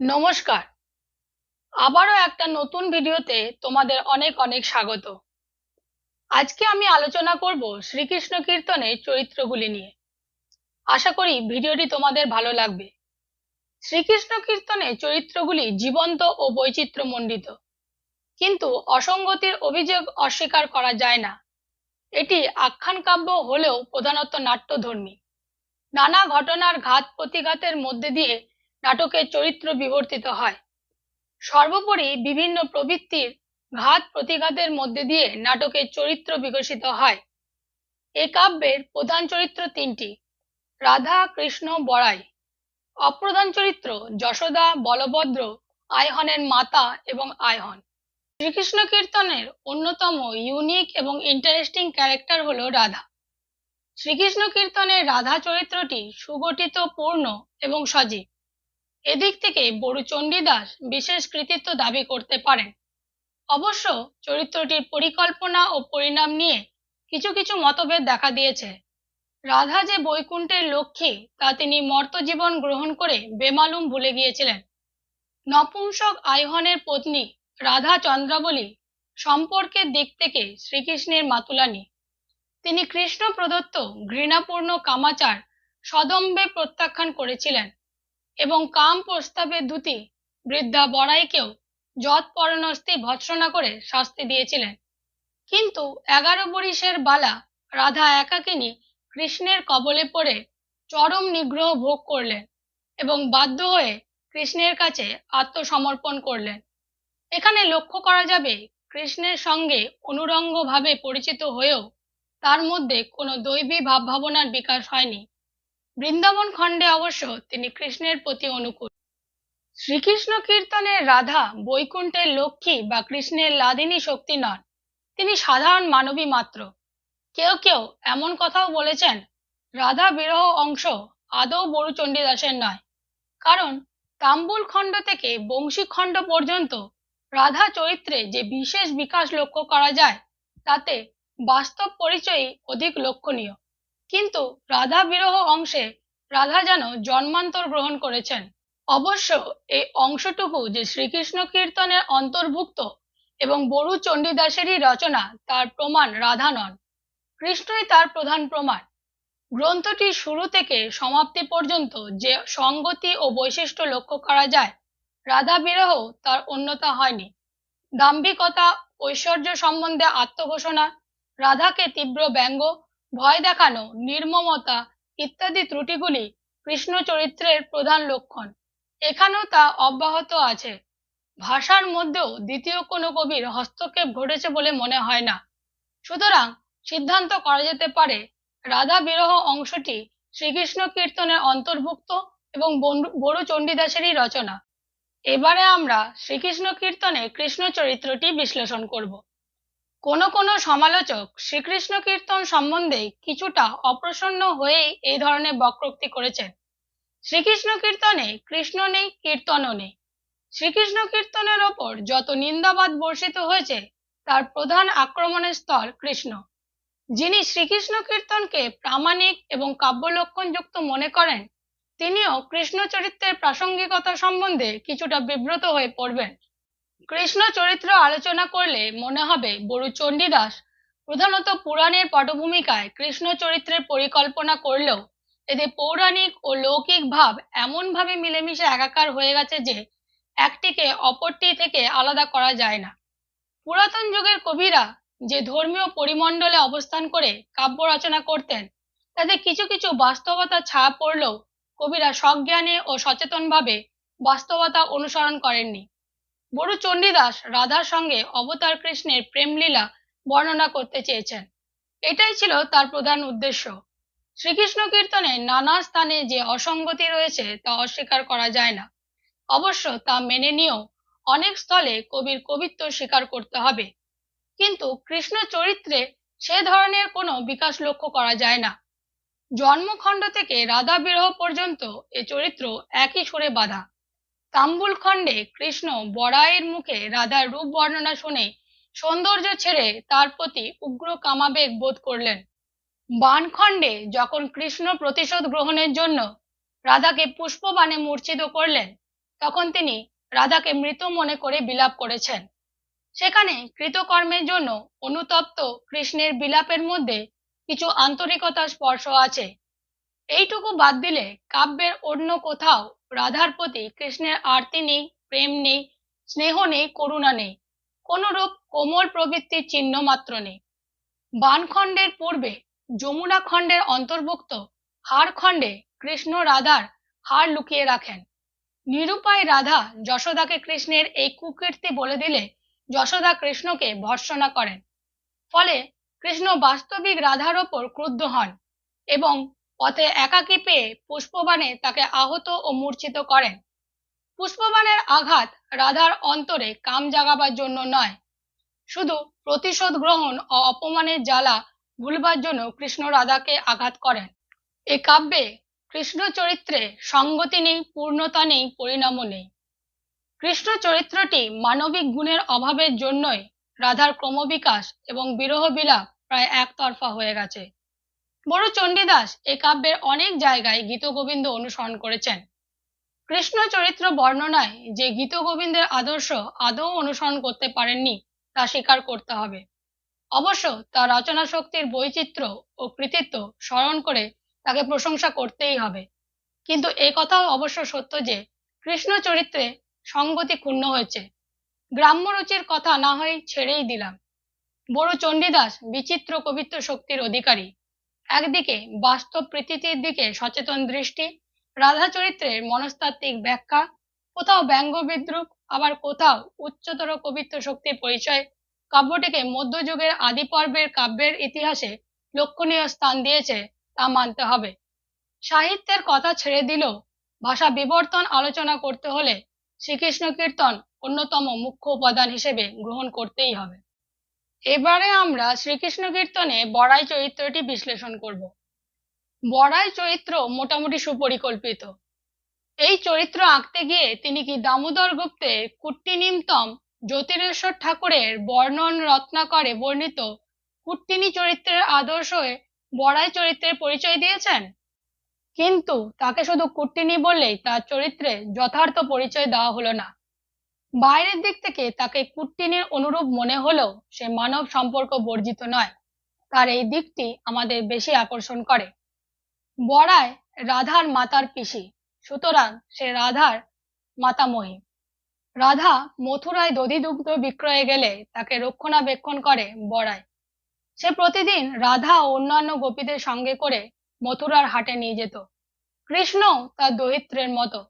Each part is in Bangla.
নমস্কার। আবারও একটা নতুন ভিডিওতে তোমাদের অনেক অনেক স্বাগত। আজকে আমি আলোচনা করব শ্রীকৃষ্ণ কীর্তনের চরিত্রগুলি নিয়ে। আশা করি ভিডিওটি তোমাদের ভালো লাগবে। শ্রীকৃষ্ণ কীর্তনের চরিত্রগুলি জীবন্ত ও বৈচিত্র্যমণ্ডিত। কিন্তু অসঙ্গতির অভিযোগ অস্বীকার করা যায় না। এটি আখ্যান কাব্য হলেও প্রধানত নাট্যধর্মী। নানা ঘটনার ঘাত প্রতিঘাতের মধ্যে দিয়ে নাটকের চরিত্র বিবর্তিত হয়। সর্বোপরি বিভিন্ন প্রবৃত্তির ঘাত প্রতিঘাতের মধ্যে দিয়ে নাটকের চরিত্র বিকশিত হয়। এ কাব্যের প্রধান চরিত্র তিনটি, রাধা কৃষ্ণ বড়াই। অপ্রধান চরিত্র যশোদা বলভদ্র, আয়হনের মাতা এবং আয়হন। শ্রীকৃষ্ণ কীর্তনের অন্যতম ইউনিক এবং ইন্টারেস্টিং ক্যারেক্টার হলো রাধা। শ্রীকৃষ্ণ কীর্তনের রাধা চরিত্রটি সুগঠিত, পূর্ণ এবং সজীব। এদিক থেকে বড়ু চণ্ডীদাস বিশেষ কৃতিত্ব দাবি করতে পারেন। অবশ্য চরিত্রটির পরিকল্পনা ও পরিণাম নিয়ে কিছু কিছু মতভেদ দেখা দিয়েছে। রাধা যে বৈকুণ্ঠের লক্ষ্মী, তা তিনি মর্তজীবন গ্রহণ করে বেমালুম ভুলে গিয়েছিলেন। নপুংসক আইহনের পত্নী রাধা চন্দ্রাবলী সম্পর্কের দিক থেকে শ্রীকৃষ্ণের মাতুলানি। তিনি কৃষ্ণ প্রদত্ত ঘৃণাপূর্ণ কামাচার সদম্বে প্রত্যাখ্যান করেছিলেন। এবং কাম প্রস্তাবের দূতি বৃদ্ধা বড়াইকেও যৎ পরনস্তি ভৎসনা করে শাস্তি দিয়েছিলেন। কিন্তু এগারো বরিশের বালা রাধা একাকিনী কৃষ্ণের কবলে পড়ে চরম নিগ্রহ ভোগ করলেন এবং বাধ্য হয়ে কৃষ্ণের কাছে আত্মসমর্পণ করলেন। এখানে লক্ষ্য করা যাবে, কৃষ্ণের সঙ্গে অনুরঙ্গভাবে পরিচিত হয়েও তার মধ্যে কোনো দৈবী ভাবভাবনার বিকাশ হয়নি। বৃন্দাবন খণ্ডে অবশ্য তিনি কৃষ্ণের প্রতি অনুকূল। শ্রীকৃষ্ণ কীর্তনের রাধা বৈকুণ্ঠের লক্ষ্মী বা কৃষ্ণের লাদিনী শক্তি নন। তিনি সাধারণ মানবী মাত্র। কেউ কেউ এমন কথাও বলেছেন, রাধা বিরহ অংশ আদৌ বড়ু চণ্ডীদাসের নয়। কারণ তাম্বুল খণ্ড থেকে বংশী খণ্ড পর্যন্ত রাধা চরিত্রে যে বিশেষ বিকাশ লক্ষ্য করা যায়, তাতে বাস্তব পরিচয়ই অধিক লক্ষণীয়। কিন্তু রাধা বিরহ অংশে রাধা যেন জন্মান্তর গ্রহণ করেছেন। অবশ্য এই অংশটুকু যে শ্রীকৃষ্ণ কীর্তনের অন্তর্ভুক্ত এবং বড়ু চণ্ডীদাসেরই রচনা, তার প্রমাণ রাধা নন। কৃষ্ণই তার প্রধান প্রমাণ। গ্রন্থটির শুরু থেকে সমাপ্তি পর্যন্ত যে সঙ্গতি ও বৈশিষ্ট্য লক্ষ্য করা যায় রাধা বিরহ তার অন্যতা হয়নি। দাম্ভিকতা, ঐশ্বর্য সম্বন্ধে আত্মঘোষণা, রাধাকে তীব্র ব্যঙ্গ ভয় দেখানো, নির্মমতা ইত্যাদি ত্রুটিগুলি কৃষ্ণ চরিত্রের প্রধান লক্ষণ। এখানেও তা অব্যাহত আছে। ভাষার মধ্যেও দ্বিতীয় কোনো কবির হস্তক্ষেপ ঘটেছে বলে মনে হয় না। সুতরাং সিদ্ধান্ত করা যেতে পারে, রাধা বিরহ অংশটি শ্রীকৃষ্ণ কীর্তনের অন্তর্ভুক্ত এবং বড়ু চণ্ডীদাসেরই রচনা। এবারে আমরা শ্রীকৃষ্ণ কীর্তনে কৃষ্ণ চরিত্রটি বিশ্লেষণ করব। কোনো কোনো সমালোচক শ্রীকৃষ্ণ কীর্তন সম্বন্ধে কিছুটা অপ্রসন্ন হয়েই এই ধরনের বক্রোক্তি করেছেন। শ্রীকৃষ্ণ কীর্তনে কৃষ্ণ নেই, কীর্তনও নেই। শ্রীকৃষ্ণ কীর্তনের ওপর যত নিন্দাবাদ বর্ষিত হয়েছে, তার প্রধান আক্রমণের স্থল কৃষ্ণ। যিনি শ্রীকৃষ্ণ কীর্তনকে প্রামাণিক এবং কাব্যলক্ষণযুক্ত মনে করেন, তিনিও কৃষ্ণ চরিত্রের প্রাসঙ্গিকতা সম্বন্ধে কিছুটা বিব্রত হয়ে পড়বেন। কৃষ্ণ চরিত্র আলোচনা করলে মনে হবে বড়ু চণ্ডীদাস প্রধানত পুরাণের পটভূমিকায় কৃষ্ণ চরিত্রের পরিকল্পনা করলেও এতে পৌরাণিক ও লৌকিক ভাব এমনভাবে মিলেমিশে একাকার হয়ে গেছে যে একটিকে অপরটি থেকে আলাদা করা যায় না। পুরাতন যুগের কবিরা যে ধর্মীয় পরিমণ্ডলে অবস্থান করে কাব্য রচনা করতেন, তাতে কিছু কিছু বাস্তবতা ছায়া পড়লেও কবিরা সজ্ঞানে ও সচেতনভাবে বাস্তবতা অনুসরণ করেননি। বড়ু চণ্ডীদাস রাধার সঙ্গে অবতার কৃষ্ণের প্রেমলীলা বর্ণনা করতে চেয়েছেন। এটাই ছিল তার প্রধান উদ্দেশ্য। শ্রীকৃষ্ণ কীর্তনে নানা স্থানে যে অসঙ্গতি রয়েছে তা অস্বীকার করা যায় না। অবশ্য তা মেনে নিয়েও অনেক স্থলে কবির কবিত্ব স্বীকার করতে হবে। কিন্তু কৃষ্ণ চরিত্রে সে ধরনের কোনো বিকাশ লক্ষ্য করা যায় না। জন্মখণ্ড থেকে রাধা বিরহ পর্যন্ত এ চরিত্র একই সুরে বাধা। তাম্বুল খণ্ডে কৃষ্ণ বড়াইয়ের মুখে রাধার রূপ বর্ণনা শুনে সৌন্দর্য ছেড়ে তার প্রতি উগ্র কামাবেগ বোধ করলেন। বানখণ্ডে যখন কৃষ্ণ প্রতিশোধ গ্রহণের জন্য রাধাকে পুষ্পবাণে মূর্ছিত করলেন, তখন তিনি রাধাকে মৃত মনে করে বিলাপ করেছেন। সেখানে কৃতকর্মের জন্য অনুতপ্ত কৃষ্ণের বিলাপের মধ্যে কিছু আন্তরিকতা স্পর্শ আছে। এইটুকু বাদ দিলে কাব্যের অন্য কোথাও রাধার প্রতি কৃষ্ণের আরতি নেই, প্রেম নেই, স্নেহ নেই, করুণা নেই। কোনরূপ কোমল প্রবৃত্তির চিহ্ন মাত্র নেই। বানখণ্ডের পূর্বে যমুনা খণ্ডের অন্তর্ভুক্ত হার খণ্ডে কৃষ্ণ রাধার হার লুকিয়ে রাখেন। নিরুপায় রাধা যশোদাকে কৃষ্ণের এই কুকীর্তি বলে দিলে যশোদা কৃষ্ণকে ভর্সনা করেন। ফলে কৃষ্ণ বাস্তবিক রাধার ওপর ক্রুদ্ধ হন এবং পথে একাকী পেয়ে পুষ্পবাণে তাকে আহত ও মূর্ছিত করেন। পুষ্পবাণের আঘাত রাধার অন্তরে কাম জাগাবার জন্য নয়, শুধু প্রতিশোধ গ্রহণ ও অপমানের জ্বালা ভুলবার জন্য কৃষ্ণ রাধাকে আঘাত করেন। এ কাব্যে কৃষ্ণ চরিত্রে সঙ্গতি নেই, পূর্ণতা নেই, পরিণামও নেই। কৃষ্ণ চরিত্রটি মানবিক গুণের অভাবের জন্যই রাধার ক্রমবিকাশ এবং বিরহ বিলাপ প্রায় একতরফা হয়ে গেছে। বড় চণ্ডীদাস এ কাব্যের অনেক জায়গায় গীতগোবিন্দ অনুসরণ করেছেন। কৃষ্ণ চরিত্র বর্ণনায় যে গীতগোবিন্দের আদর্শ আদৌ অনুসরণ করতে পারেননি, তা স্বীকার করতে হবে। অবশ্য তার রচনা শক্তির বৈচিত্র্য ও কৃতিত্ব স্মরণ করে তাকে প্রশংসা করতেই হবে। কিন্তু এ কথাও অবশ্য সত্য যে, কৃষ্ণ চরিত্রে সঙ্গতি ক্ষুণ্ণ হয়েছে। গ্রাম্য রুচির কথা না হয় ছেড়েই দিলাম। বড় চণ্ডীদাস বিচিত্র কবিত্ব শক্তির অধিকারী। একদিকে বাস্তব প্রীতির দিকে সচেতন দৃষ্টি রাধা চরিত্রের মনস্তাত্ত্বিক ব্যাখ্যা, কোথাও ব্যঙ্গ বিদ্রুপ, আবার কোথাও উচ্চতর কবিত্ব শক্তির পরিচয়, কাব্যটিকে মধ্যযুগের আদি পর্বের কাব্যের ইতিহাসে লক্ষণীয় স্থান দিয়েছে তা মানতে হবে। সাহিত্যের কথা ছেড়ে দিলেও ভাষা বিবর্তন আলোচনা করতে হলে শ্রীকৃষ্ণ কীর্তন অন্যতম মুখ্য উপাদান হিসেবে গ্রহণ করতেই হবে। এবারে আমরা শ্রীকৃষ্ণ কীর্তনে বড়াই চরিত্রটি বিশ্লেষণ করব। বড়াই চরিত্র মোটামুটি সুপরিকল্পিত। এই চরিত্র আঁকতে গিয়ে তিনি কি দামোদর গুপ্তের কুট্টিনিমতম জ্যোতিরেশ্বর ঠাকুরের বর্ণন রত্নাকরে বর্ণিত কুট্টিনী চরিত্রের আদর্শ বড়াই চরিত্রের পরিচয় দিয়েছেন? কিন্তু তাকে শুধু কুট্টিনী বললেই তার চরিত্রে যথার্থ পরিচয় দেওয়া হলো না। বাইরের দিক থেকে তাকে কুট্টিনীর অনুরূপ মনে হলেও সে মানব সম্পর্ক বর্জিত নয়। তার এই দিকটি আমাদের বেশি আকর্ষণ করে। বড়ায় রাধার মাতার পিসি, সুতরাং সে রাধার মাতামহী। রাধা মথুরায় দধি দুগ্ধ বিক্রয়ে গেলে তাকে রক্ষণাবেক্ষণ করে বড়ায় সে প্রতিদিন রাধা ও অন্যান্য গোপীদের সঙ্গে করে মথুরার হাটে নিয়ে যেত। কৃষ্ণ তার দরিদ্রের মতো।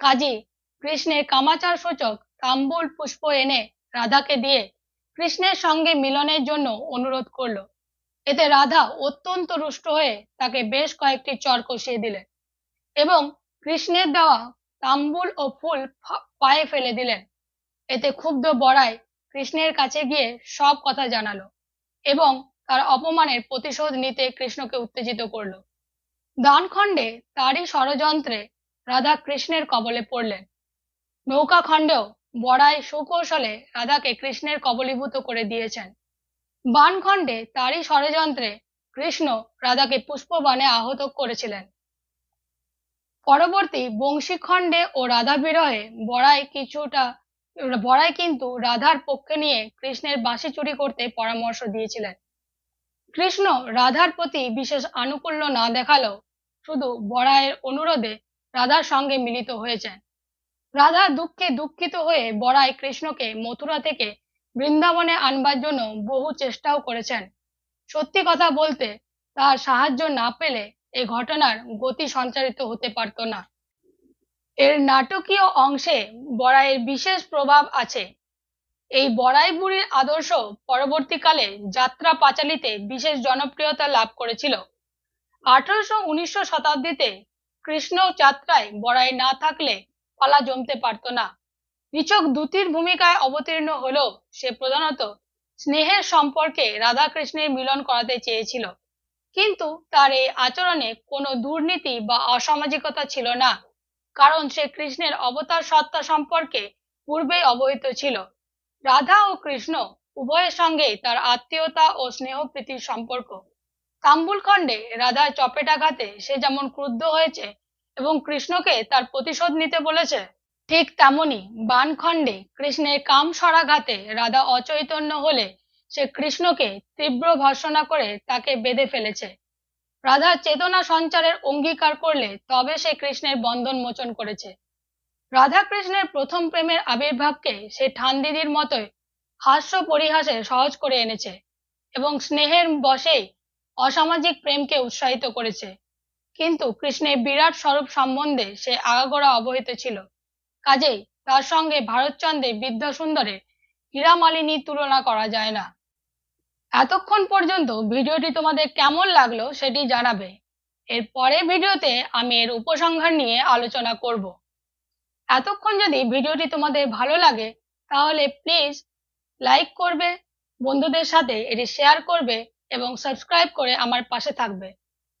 কাজী কৃষ্ণের কামাচার সূচক তাম্বুল পুষ্প এনে রাধাকে দিয়ে কৃষ্ণের সঙ্গে মিলনের জন্য অনুরোধ করল। এতে রাধা অত্যন্ত রুষ্ট হয়ে তাকে বেশ কয়েকটি চর কষিয়ে দিলেন এবং কৃষ্ণের দেওয়া তাম্বুল ও ফুল পায়ে ফেলে দিলেন। এতে ক্ষুব্ধ বড়াই কৃষ্ণের কাছে গিয়ে সব কথা জানালো এবং তার অপমানের প্রতিশোধ নিতে কৃষ্ণকে উত্তেজিত করল। দানখণ্ডে তারই ষড়যন্ত্রে রাধা কৃষ্ণের কবলে পড়লেন। নৌকা খণ্ডেও বড়াই সুকৌশলে রাধাকে কৃষ্ণের কবলীভূত করে দিয়েছেন। বানখণ্ডে তারই ষড়যন্ত্রে কৃষ্ণ রাধাকে পুষ্পবাণে আহত করেছিলেন। পরবর্তী বংশীখণ্ডে ও রাধা বিরহে বড়াই কিছুটা, বড়াই কিন্তু রাধার পক্ষে নিয়ে কৃষ্ণের বাঁশি চুরি করতে পরামর্শ দিয়েছিলেন। কৃষ্ণ রাধার প্রতি বিশেষ আনুকূল্য না দেখালেও শুধু বড়াইয়ের অনুরোধে রাধার সঙ্গে মিলিত হয়েছেন। রাধা দুঃখে দুঃখিত হয়ে বড়াই কৃষ্ণকে মথুরা থেকে বৃন্দাবনে আনবার জন্য বহু চেষ্টাও করেছেন। সত্যি কথা বলতে তার সাহায্য না পেলে এ ঘটনার গতি সঞ্চারিত হতে পারত না। এর নাটকীয় অংশে বড়াইয়ের বিশেষ প্রভাব আছে। এই বড়াই বুড়ির আদর্শ পরবর্তীকালে যাত্রা পাঁচালিতে বিশেষ জনপ্রিয়তা লাভ করেছিল। আঠারোশো উনিশশো শতাব্দীতে কৃষ্ণ যাত্রায় বড়াই না থাকলে পালা জমতে পারত না। নিচক দুতির ভূমিকায় অবতীর্ণ হলেও সে প্রধানত স্নেহের সম্পর্কে রাধা কৃষ্ণের মিলন করাতে চেয়েছিল। কিন্তু তার এই আচরণে কোনো দুর্নীতি বা অসামাজিকতা ছিল না, কারণ সে কৃষ্ণের অবতার সত্তা সম্পর্কে পূর্বেই অবহিত ছিল। রাধা ও কৃষ্ণ উভয়ের সঙ্গেই তার আত্মীয়তা ও স্নেহ প্রীতির সম্পর্ক। তাম্বুল খণ্ডে রাধার চপেটাঘাতে সে যেমন ক্রুদ্ধ হয়েছে এবং কৃষ্ণকে তার প্রতিশোধ নিতে বলেছে। ঠিক তেমনি বানখণ্ডে কৃষ্ণের কাম সরাঘাতে রাধা অচৈতন্য হলে সে কৃষ্ণকে তীব্র ভর্সনা করে তাকে বেঁধে ফেলেছে। রাধার চেতনা সঞ্চারের অঙ্গীকার করলে তবে সে কৃষ্ণের বন্ধন মোচন করেছে। রাধা কৃষ্ণের প্রথম প্রেমের আবির্ভাবকে সে ঠান্দিদির মতোই হাস্য পরিহাসে সহজ করে এনেছে এবং স্নেহের বশেই অসামাজিক প্রেমকে উৎসাহিত করেছে। কিন্তু কৃষ্ণের বিরাট স্বরূপ সম্বন্ধে সে আগাগোড়া অবহিত ছিল। কাজেই তার সঙ্গে ভারতচন্দ্রের বিদ্যা সুন্দরের হীরামালিনীর তুলনা করা যায় না। এতক্ষণ পর্যন্ত ভিডিওটি তোমাদের কেমন লাগল সেটি জানাবে। এর পরের ভিডিওতে আমি এর উপসংহার নিয়ে আলোচনা করব। এতক্ষণ যদি ভিডিওটি তোমাদের ভালো লাগে, তাহলে প্লিজ লাইক করবে, বন্ধুদের সাথে এটি শেয়ার করবে এবং সাবস্ক্রাইব করে আমার পাশে থাকবে।